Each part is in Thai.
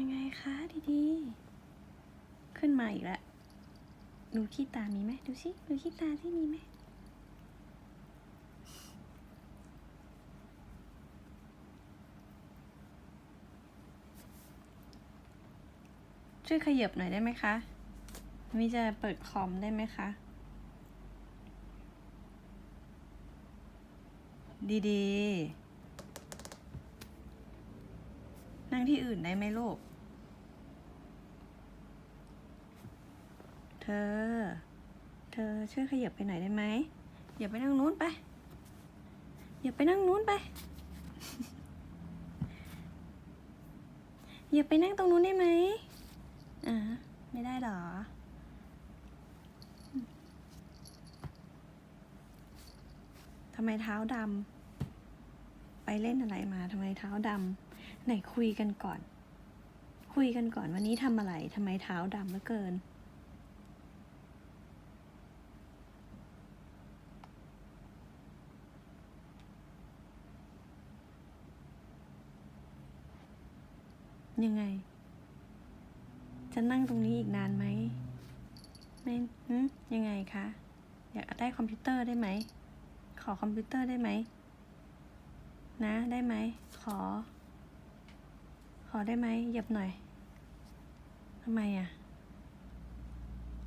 ยังไงคะดีๆ ขึ้นมาอีกแล้วดูขี้ตามีไหมดูสิดูขี้ตาที่มีไหมช่วยขยับหน่อยได้ไหมคะมิจะเปิดคอมได้ไหมคะ ดีๆ นั่งที่อื่นได้ไหมลูก ธอ เธอช่วยขยับไปไหนได้ไหมอย่าไปนั่งนู้นไป อย่าไปนั่งนู้นไป อย่าไปนั่งตรงนู้นได้ไหมอ่าไม่ได้หรอ ทำไมเท้าดำ ไปเล่นอะไรมา ทำไมเท้าดำ ไหนคุยกันก่อน คุยกันก่อนวันนี้ทำอะไร ทำไมเท้าดำเหลือเกิน ยังไง จะนั่งตรงนี้อีกนานไหมไม่ยังไงคะ อยากได้คอมพิวเตอร์ได้ไหม ขอคอมพิวเตอร์ได้ไหม นะ ได้ไหม ขอ ขอได้ไหมเหยียบหน่อยทำไมอะ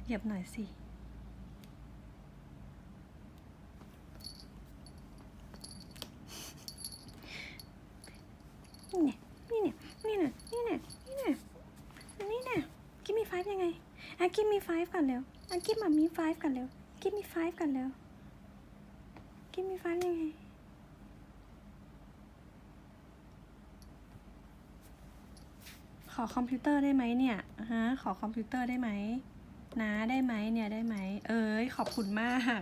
เหยียบหน่อยสินี่เนี่ยนี่เนี่ย นี่เนี่ยนี่เนี่ยนี่เนี่ยอันนี้เนี่ยกิมมี่ไฟฟ์ยังไงอะกิมมี่ไฟฟ์กันเร็วอะกิมมามีไฟฟ์กันเร็วกิมมี่ไฟฟ์กันเร็วกิมมี่ไฟฟ์ยังไงขอคอมพิวเตอร์ได้ไหมเนี่ยฮะขอคอมพิวเตอร์ได้ไหมนะได้ไหมเนี่ยได้ไหม เอ้ยขอบคุณมาก